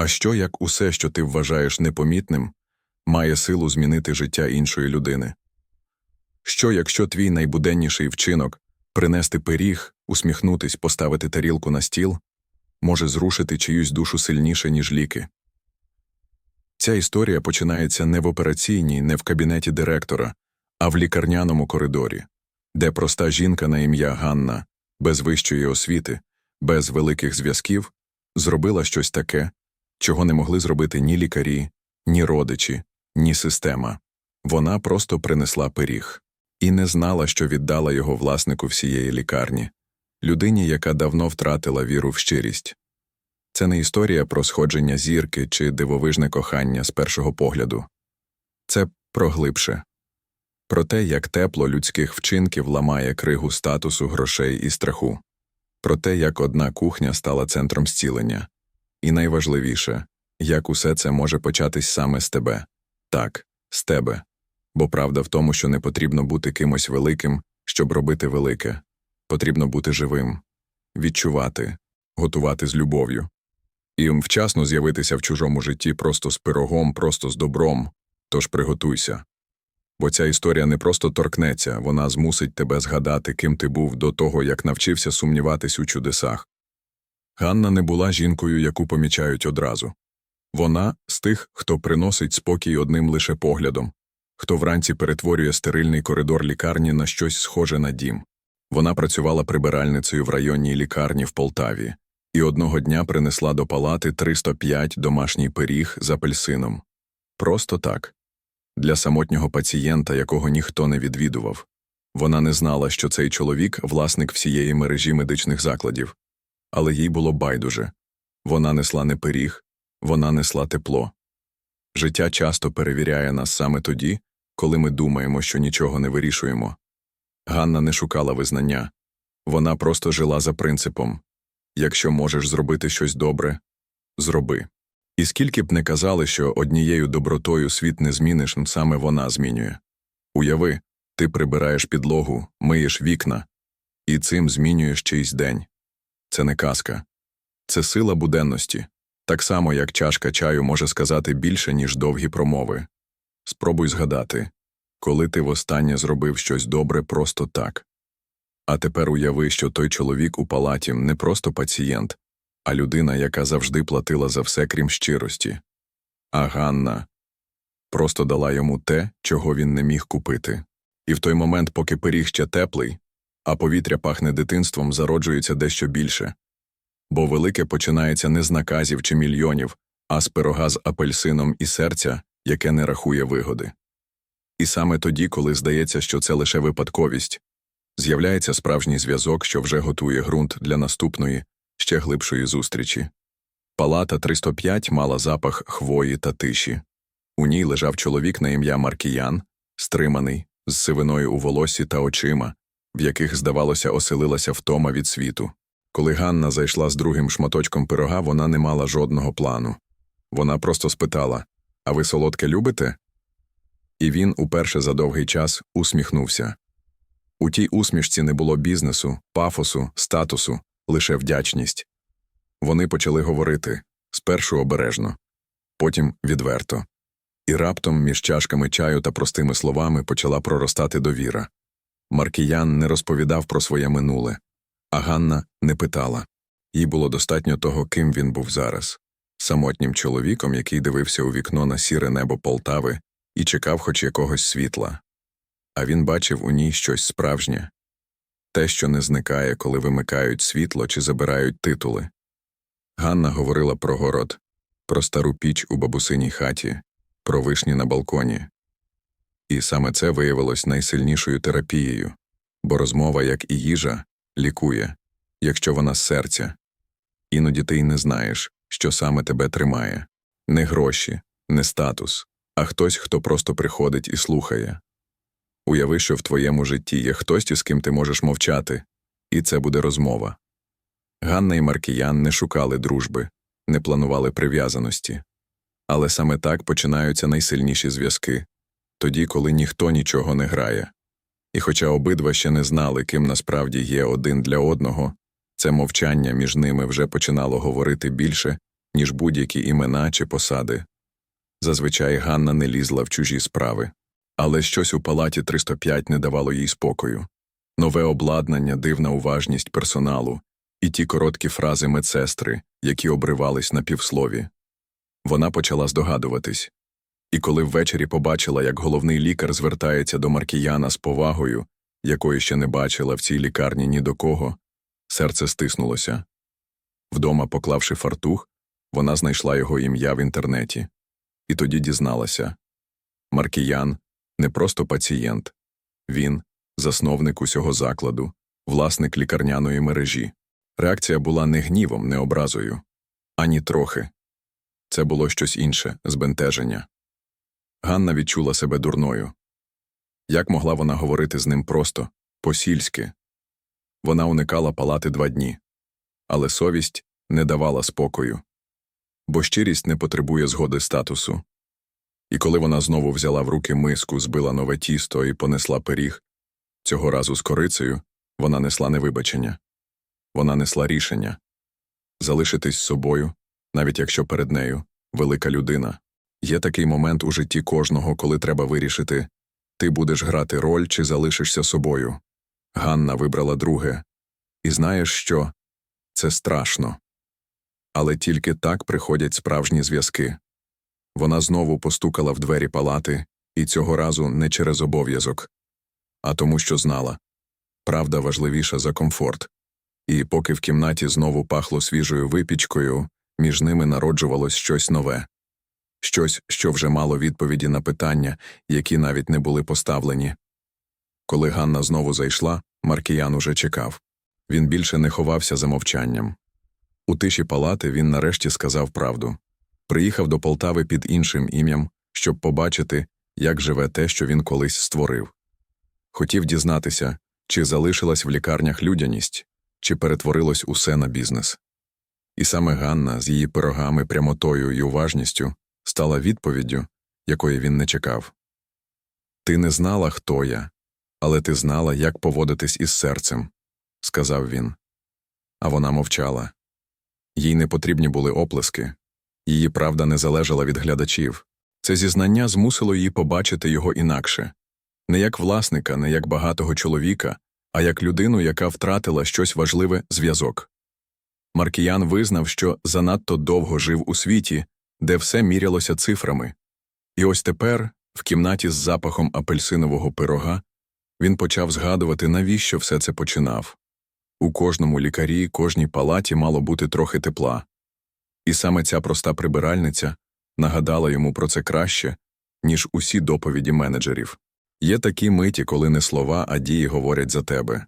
А що як усе, що ти вважаєш непомітним, має силу змінити життя іншої людини? Що, якщо твій найбуденніший вчинок принести пиріг, усміхнутись, поставити тарілку на стіл, може зрушити чиюсь душу сильніше, ніж ліки? Ця історія починається не в операційній, не в кабінеті директора, а в лікарняному коридорі, де проста жінка на ім'я Ганна, без вищої освіти, без великих зв'язків, зробила щось таке, чого не могли зробити ні лікарі, ні родичі, ні система. Вона просто принесла пиріг і не знала, що віддала його власнику всієї лікарні, людині, яка давно втратила віру в щирість. Це не історія про сходження зірки чи дивовижне кохання з першого погляду. Це про глибше. Про те, як тепло людських вчинків ламає кригу статусу, грошей і страху. Про те, як одна кухня стала центром зцілення. І найважливіше, як усе це може початись саме з тебе. Так, з тебе. Бо правда в тому, що не потрібно бути кимось великим, щоб робити велике. Потрібно бути живим, відчувати, готувати з любов'ю. І вчасно з'явитися в чужому житті просто з пирогом, просто з добром. Тож приготуйся. Бо ця історія не просто торкнеться, вона змусить тебе згадати, ким ти був до того, як навчився сумніватись у чудесах. Ганна не була жінкою, яку помічають одразу. Вона з тих, хто приносить спокій одним лише поглядом, хто вранці перетворює стерильний коридор лікарні на щось схоже на дім. Вона працювала прибиральницею в районній лікарні в Полтаві і одного дня принесла до палати 305 домашній пиріг з апельсином. Просто так. Для самотнього пацієнта, якого ніхто не відвідував. Вона не знала, що цей чоловік власник всієї мережі медичних закладів. Але їй було байдуже. Вона несла не пиріг, вона несла тепло. Життя часто перевіряє нас саме тоді, коли ми думаємо, що нічого не вирішуємо. Ганна не шукала визнання. Вона просто жила за принципом якщо можеш зробити щось добре, зроби. І скільки б не казали, що однією добротою світ не зміниш, саме вона змінює. Уяви, ти прибираєш підлогу, миєш вікна, і цим змінюєш чийсь день. Це не казка. Це сила буденності, так само, як чашка чаю може сказати більше, ніж довгі промови. Спробуй згадати, коли ти востаннє зробив щось добре просто так. А тепер уяви, що той чоловік у палаті не просто пацієнт, а людина, яка завжди платила за все, крім щирості. А Ганна просто дала йому те, чого він не міг купити. І в той момент, поки пиріг ще теплий, а повітря пахне дитинством, зароджується дещо більше. Бо велике починається не з наказів чи мільйонів, а з пирога з апельсином і серця, яке не рахує вигоди. І саме тоді, коли здається, що це лише випадковість, з'являється справжній зв'язок, що вже готує ґрунт для наступної, ще глибшої зустрічі. Палата 305 мала запах хвої та тиші. У ній лежав чоловік на ім'я Маркіян, стриманий, з сивиною у волосі та очима, в яких, здавалося, оселилася втома від світу. Коли Ганна зайшла з другим шматочком пирога, вона не мала жодного плану. Вона просто спитала А ви солодке любите? І він уперше за довгий час усміхнувся. У тій усмішці не було бізнесу, пафосу, статусу, лише вдячність. Вони почали говорити спершу обережно, потім відверто. І раптом між чашками чаю та простими словами почала проростати довіра. Маркіян не розповідав про своє минуле, а Ганна не питала. Їй було достатньо того, ким він був зараз самотнім чоловіком, який дивився у вікно на сіре небо Полтави і чекав хоч якогось світла. А він бачив у ній щось справжнє те, що не зникає, коли вимикають світло чи забирають титули. Ганна говорила про город, про стару піч у бабусиній хаті, про вишні на балконі. І саме це виявилось найсильнішою терапією, бо розмова, як і їжа, лікує, якщо вона з серця. Іноді ти й не знаєш, що саме тебе тримає не гроші, не статус, а хтось, хто просто приходить і слухає. Уяви, що в твоєму житті є хтось, із ким ти можеш мовчати, і це буде розмова. Ганна і Маркіян не шукали дружби, не планували прив'язаності. Але саме так починаються найсильніші зв'язки тоді, коли ніхто нічого не грає. І хоча обидва ще не знали, ким насправді є один для одного, це мовчання між ними вже починало говорити більше, ніж будь-які імена чи посади. Зазвичай Ганна не лізла в чужі справи, але щось у палаті 305 не давало їй спокою. Нове обладнання, дивна уважність персоналу і ті короткі фрази медсестри, які обривались на півслові. Вона почала здогадуватись. І коли ввечері побачила, як головний лікар звертається до Маркіяна з повагою, якої ще не бачила в цій лікарні ні до кого, серце стиснулося. Вдома, поклавши фартух, вона знайшла його ім'я в інтернеті. І тоді дізналася. Маркіян не просто пацієнт. Він – засновник усього закладу, власник лікарняної мережі. Реакція була не гнівом, не образою. Ані трохи. Це було щось інше – збентеження. Ганна відчула себе дурною. Як могла вона говорити з ним просто, по-сільськи? Вона уникала палати два дні. Але совість не давала спокою. Бо щирість не потребує згоди статусу. І коли вона знову взяла в руки миску, збила нове тісто і понесла пиріг, цього разу з корицею, вона несла не вибачення. Вона несла рішення залишитись собою, навіть якщо перед нею велика людина. Є такий момент у житті кожного, коли треба вирішити ти будеш грати роль чи залишишся собою. Ганна вибрала друге. І знаєш що? Це страшно. Але тільки так приходять справжні зв'язки. Вона знову постукала в двері палати, і цього разу не через обов'язок, а тому, що знала правда важливіша за комфорт. І поки в кімнаті знову пахло свіжою випічкою, між ними народжувалось щось нове щось, що вже мало відповіді на питання, які навіть не були поставлені. Коли Ганна знову зайшла, Маркіян уже чекав. Він більше не ховався за мовчанням. У тиші палати він нарешті сказав правду. Приїхав до Полтави під іншим ім'ям, щоб побачити, як живе те, що він колись створив. Хотів дізнатися, чи залишилась в лікарнях людяність, чи перетворилось усе на бізнес. І саме Ганна з її пирогами, прямотою і уважністю стала відповіддю, якої він не чекав. Ти не знала, хто я, але ти знала, як поводитись із серцем, сказав він. А вона мовчала. Їй не потрібні були оплески, її правда не залежала від глядачів. Це зізнання змусило її побачити його інакше не як власника, не як багатого чоловіка, а як людину, яка втратила щось важливе зв'язок. Маркіян визнав, що занадто довго жив у світі, де все мірялося цифрами. І ось тепер, в кімнаті з запахом апельсинового пирога, він почав згадувати, навіщо все це починав. У кожному лікарі, кожній палаті мало бути трохи тепла. І саме ця проста прибиральниця нагадала йому про це краще, ніж усі доповіді менеджерів. Є такі миті, коли не слова, а дії говорять за тебе.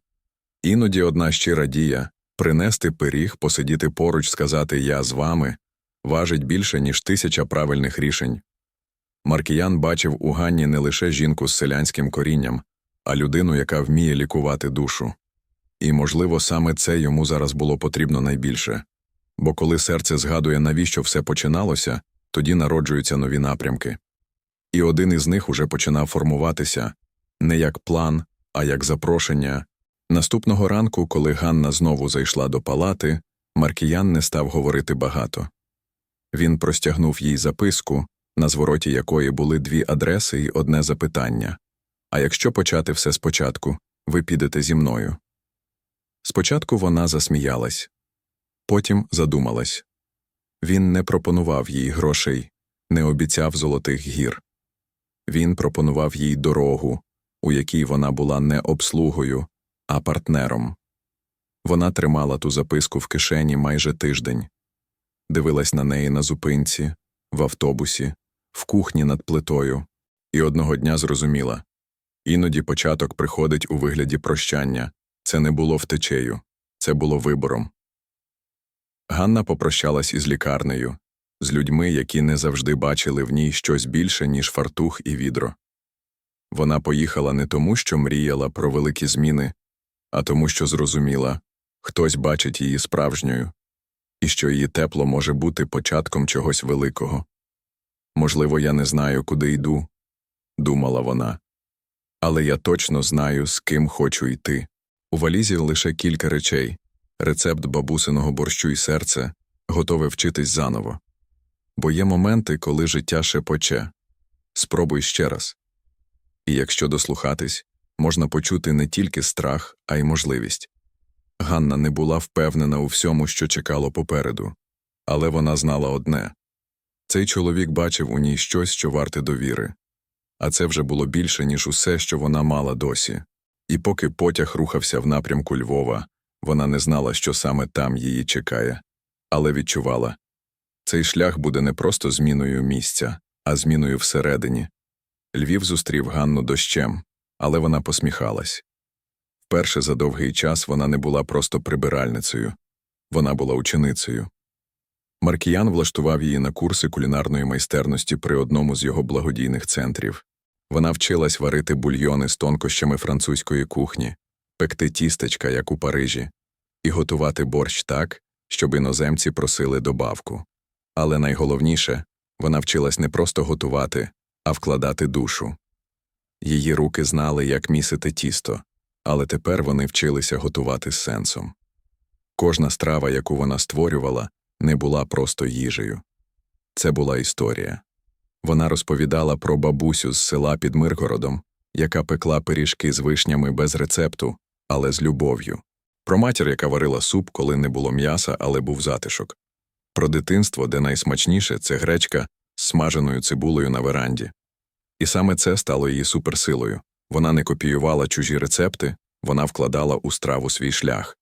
Іноді одна щира дія принести пиріг, посидіти поруч, сказати Я з вами важить більше, ніж тисяча правильних рішень. Маркіян бачив у Ганні не лише жінку з селянським корінням, а людину, яка вміє лікувати душу. І, можливо, саме це йому зараз було потрібно найбільше. Бо коли серце згадує, навіщо все починалося, тоді народжуються нові напрямки. І один із них уже починав формуватися не як план, а як запрошення. Наступного ранку, коли Ганна знову зайшла до палати, Маркіян не став говорити багато. Він простягнув їй записку, на звороті якої були дві адреси і одне запитання А якщо почати все спочатку, ви підете зі мною. Спочатку вона засміялась, потім задумалась. Він не пропонував їй грошей, не обіцяв золотих гір. Він пропонував їй дорогу, у якій вона була не обслугою, а партнером. Вона тримала ту записку в кишені майже тиждень дивилась на неї на зупинці, в автобусі, в кухні над плитою, і одного дня зрозуміла іноді початок приходить у вигляді прощання це не було втечею, це було вибором. Ганна попрощалась із лікарнею, з людьми, які не завжди бачили в ній щось більше, ніж фартух і відро. Вона поїхала не тому, що мріяла про великі зміни, а тому, що зрозуміла хтось бачить її справжньою, і що її тепло може бути початком чогось великого. Можливо, я не знаю, куди йду, думала вона. Але я точно знаю, з ким хочу йти. У валізі лише кілька речей рецепт бабусиного борщу і серце, готове вчитись заново. Бо є моменти, коли життя шепоче. Спробуй ще раз. І якщо дослухатись, можна почути не тільки страх, а й можливість. Ганна не була впевнена у всьому, що чекало попереду, але вона знала одне цей чоловік бачив у ній щось, що варте довіри, а це вже було більше, ніж усе, що вона мала досі. І поки потяг рухався в напрямку Львова, вона не знала, що саме там її чекає, але відчувала цей шлях буде не просто зміною місця, а зміною всередині. Львів зустрів Ганну дощем, але вона посміхалась. Вперше за довгий час вона не була просто прибиральницею, вона була ученицею. Маркіян влаштував її на курси кулінарної майстерності при одному з його благодійних центрів. Вона вчилась варити бульйони з тонкощами французької кухні, пекти тістечка, як у Парижі, і готувати борщ так, щоб іноземці просили добавку. Але найголовніше вона вчилась не просто готувати, а вкладати душу. Її руки знали, як місити тісто, але тепер вони вчилися готувати з сенсом. Кожна страва, яку вона створювала, не була просто їжею. Це була історія. Вона розповідала про бабусю з села під Миргородом, яка пекла пиріжки з вишнями без рецепту, але з любов'ю, про матір, яка варила суп, коли не було м'яса, але був затишок, про дитинство, де найсмачніше це гречка з смаженою цибулею на веранді. І саме це стало її суперсилою. Вона не копіювала чужі рецепти, вона вкладала у страву свій шлях.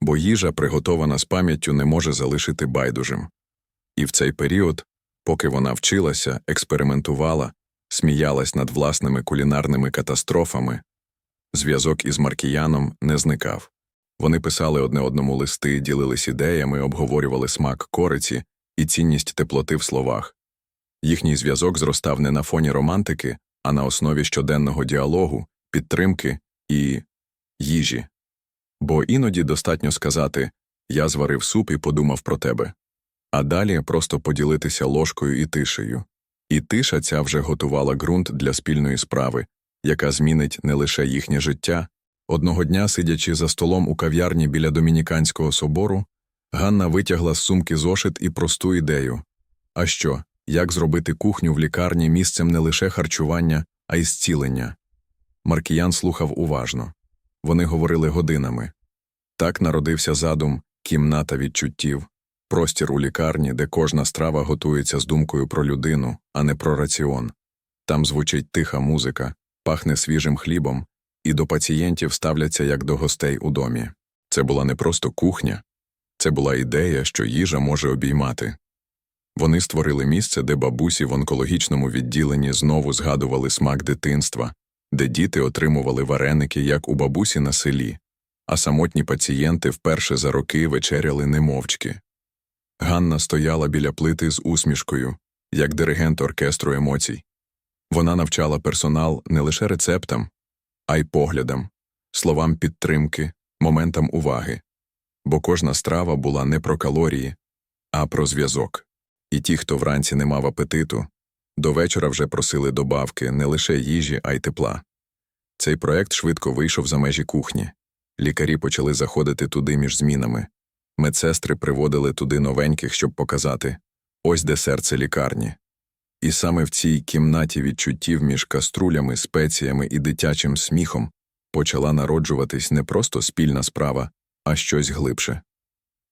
Бо їжа, приготована з пам'яттю, не може залишити байдужим. І в цей період, поки вона вчилася, експериментувала, сміялась над власними кулінарними катастрофами, зв'язок із Маркіяном не зникав. Вони писали одне одному листи, ділились ідеями, обговорювали смак кориці і цінність теплоти в словах. Їхній зв'язок зростав не на фоні романтики, а на основі щоденного діалогу, підтримки і їжі. Бо іноді достатньо сказати Я зварив суп і подумав про тебе, а далі просто поділитися ложкою і тишею. І тиша ця вже готувала ґрунт для спільної справи, яка змінить не лише їхнє життя. Одного дня, сидячи за столом у кав'ярні біля Домініканського собору, Ганна витягла з сумки зошит і просту ідею а що, як зробити кухню в лікарні місцем не лише харчування, а й зцілення. Маркіян слухав уважно. Вони говорили годинами. Так народився задум, кімната відчуттів, простір у лікарні, де кожна страва готується з думкою про людину, а не про раціон. Там звучить тиха музика, пахне свіжим хлібом, і до пацієнтів ставляться як до гостей у домі. Це була не просто кухня, це була ідея, що їжа може обіймати. Вони створили місце, де бабусі в онкологічному відділенні знову згадували смак дитинства, де діти отримували вареники, як у бабусі на селі, а самотні пацієнти вперше за роки вечеряли немовчки. Ганна стояла біля плити з усмішкою, як диригент оркестру емоцій. Вона навчала персонал не лише рецептам, а й поглядам, словам підтримки, моментам уваги. Бо кожна страва була не про калорії, а про зв'язок. І ті, хто вранці не мав апетиту, до вечора вже просили добавки не лише їжі, а й тепла. Цей проект швидко вийшов за межі кухні. Лікарі почали заходити туди між змінами. Медсестри приводили туди новеньких, щоб показати ось де серце лікарні. І саме в цій кімнаті відчуттів між каструлями, спеціями і дитячим сміхом почала народжуватись не просто спільна справа, а щось глибше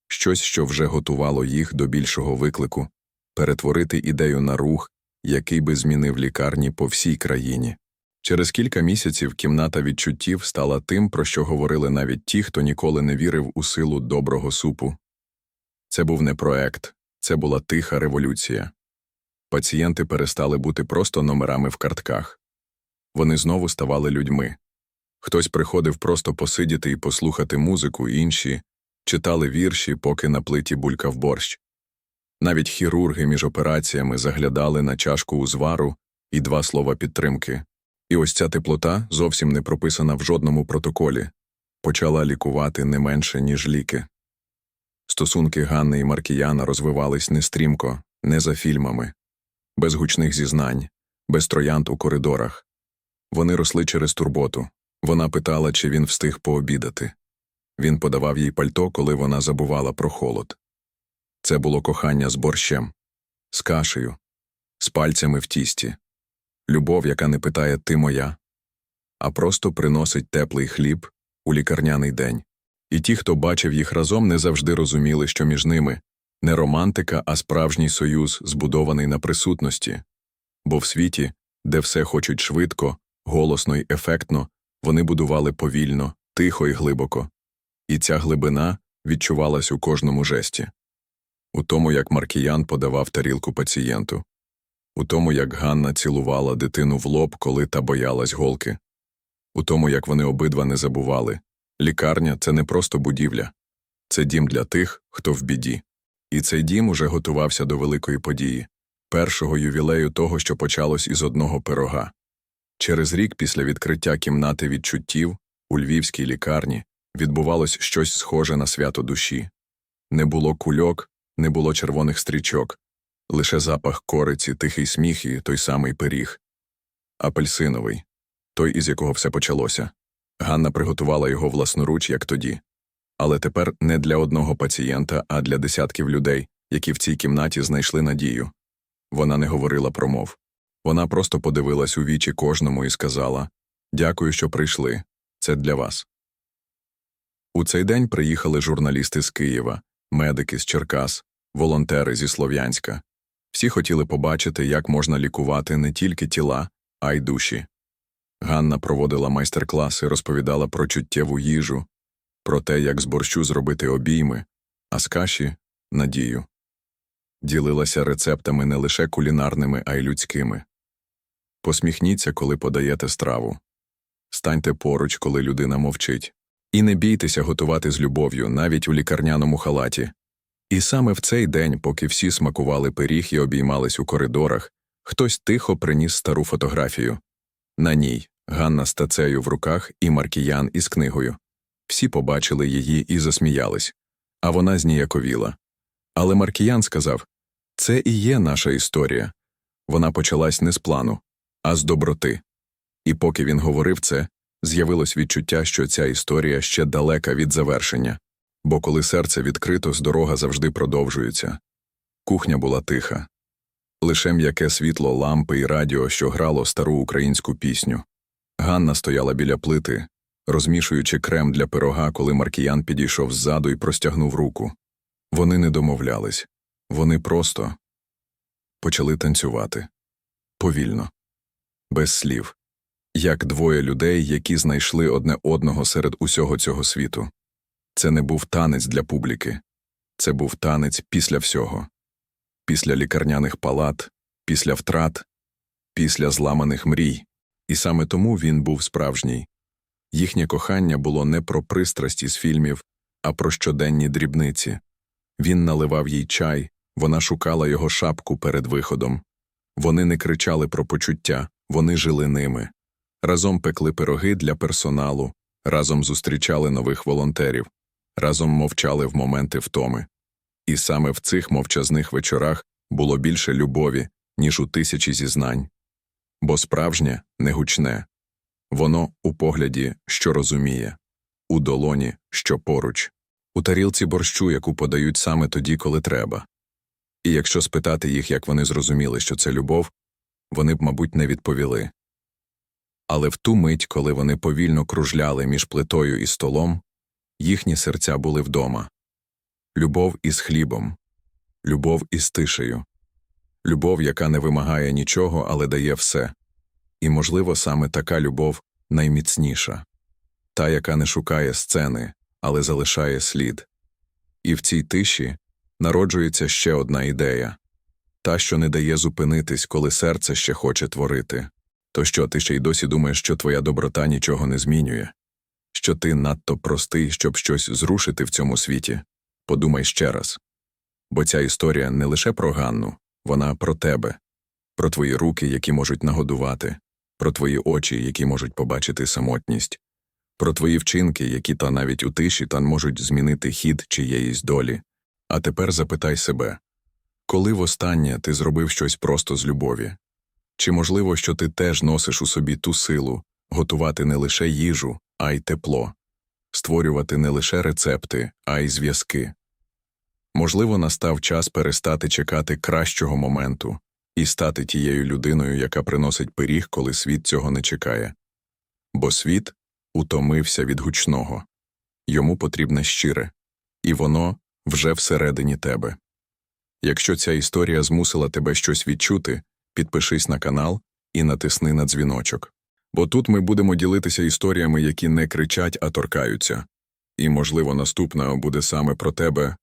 щось, що вже готувало їх до більшого виклику перетворити ідею на рух, який би змінив лікарні по всій країні. Через кілька місяців кімната відчуттів стала тим, про що говорили навіть ті, хто ніколи не вірив у силу доброго супу. Це був не проект, це була тиха революція. Пацієнти перестали бути просто номерами в картках. Вони знову ставали людьми. Хтось приходив просто посидіти і послухати музику, інші читали вірші, поки на плиті булькав борщ. Навіть хірурги між операціями заглядали на чашку узвару і два слова підтримки. І ось ця теплота, зовсім не прописана в жодному протоколі, почала лікувати не менше, ніж ліки. Стосунки Ганни і Маркіяна розвивались не стрімко, не за фільмами, без гучних зізнань, без троянд у коридорах. Вони росли через турботу. Вона питала, чи він встиг пообідати. Він подавав їй пальто, коли вона забувала про холод. Це було кохання з борщем, з кашею, з пальцями в тісті, любов, яка не питає ти моя, а просто приносить теплий хліб у лікарняний день. І ті, хто бачив їх разом, не завжди розуміли, що між ними не романтика, а справжній союз, збудований на присутності. Бо в світі, де все хочуть швидко, голосно й ефектно, вони будували повільно, тихо і глибоко. І ця глибина відчувалась у кожному жесті. У тому, як Маркіян подавав тарілку пацієнту, у тому, як Ганна цілувала дитину в лоб, коли та боялась голки, у тому, як вони обидва не забували лікарня це не просто будівля, це дім для тих, хто в біді. І цей дім уже готувався до великої події першого ювілею того, що почалось із одного пирога. Через рік після відкриття кімнати відчуттів у львівській лікарні відбувалось щось схоже на свято душі. Не було кульок, не було червоних стрічок, лише запах кориці, тихий сміх і той самий пиріг. Апельсиновий, той, із якого все почалося. Ганна приготувала його власноруч, як тоді. Але тепер не для одного пацієнта, а для десятків людей, які в цій кімнаті знайшли надію. Вона не говорила промов. Вона просто подивилась у вічі кожному і сказала Дякую, що прийшли. Це для вас. У цей день приїхали журналісти з Києва, медики з Черкас, волонтери зі Слов'янська. Всі хотіли побачити, як можна лікувати не тільки тіла, а й душі. Ганна проводила майстер-класи, розповідала про чуттєву їжу, про те, як з борщу зробити обійми, а з каші надію. Ділилася рецептами не лише кулінарними, а й людськими. Посміхніться, коли подаєте страву. Станьте поруч, коли людина мовчить. І не бійтеся готувати з любов'ю, навіть у лікарняному халаті. І саме в цей день, поки всі смакували пиріг і обіймались у коридорах, хтось тихо приніс стару фотографію. На ній Ганна з тацею в руках і Маркіян із книгою. Всі побачили її і засміялись, а вона зніяковіла. Але Маркіян сказав це і є наша історія. Вона почалась не з плану, а з доброти. І поки він говорив це, з'явилось відчуття, що ця історія ще далека від завершення, бо коли серце відкрито, з дорога завжди продовжується. Кухня була тиха. Лише м'яке світло лампи і радіо, що грало стару українську пісню. Ганна стояла біля плити, розмішуючи крем для пирога, коли Маркіян підійшов ззаду і простягнув руку. Вони не домовлялись, вони просто почали танцювати повільно, без слів, як двоє людей, які знайшли одне одного серед усього цього світу. Це не був танець для публіки, це був танець після всього, після лікарняних палат, після втрат, після зламаних мрій. І саме тому він був справжній. Їхнє кохання було не про пристрасті з фільмів, а про щоденні дрібниці. Він наливав їй чай, вона шукала його шапку перед виходом. Вони не кричали про почуття, вони жили ними. Разом пекли пироги для персоналу, разом зустрічали нових волонтерів, разом мовчали в моменти втоми. І саме в цих мовчазних вечорах було більше любові, ніж у тисячі зізнань. Бо справжнє не гучне воно у погляді, що розуміє, у долоні, що поруч, у тарілці борщу, яку подають саме тоді, коли треба. І якщо спитати їх, як вони зрозуміли, що це любов, вони б, мабуть, не відповіли. Але в ту мить, коли вони повільно кружляли між плитою і столом, їхні серця були вдома любов із хлібом, любов із тишею, любов, яка не вимагає нічого, але дає все. І, можливо, саме така любов найміцніша, та, яка не шукає сцени, але залишає слід. І в цій тиші народжується ще одна ідея та, що не дає зупинитись, коли серце ще хоче творити. То що ти ще й досі думаєш, що твоя доброта нічого не змінює, що ти надто простий, щоб щось зрушити в цьому світі? Подумай ще раз. Бо ця історія не лише про Ганну, вона про тебе, про твої руки, які можуть нагодувати, про твої очі, які можуть побачити самотність, про твої вчинки, які та навіть у тиші та можуть змінити хід чиєїсь долі. А тепер запитай себе коли востаннє ти зробив щось просто з любові? Чи можливо, що ти теж носиш у собі ту силу готувати не лише їжу, а й тепло, створювати не лише рецепти, а й зв'язки? Можливо, настав час перестати чекати кращого моменту і стати тією людиною, яка приносить пиріг, коли світ цього не чекає. Бо світ утомився від гучного. Йому потрібне щире, і воно вже всередині тебе. Якщо ця історія змусила тебе щось відчути, підпишись на канал і натисни на дзвіночок. Бо тут ми будемо ділитися історіями, які не кричать, а торкаються. І, можливо, наступна буде саме про тебе,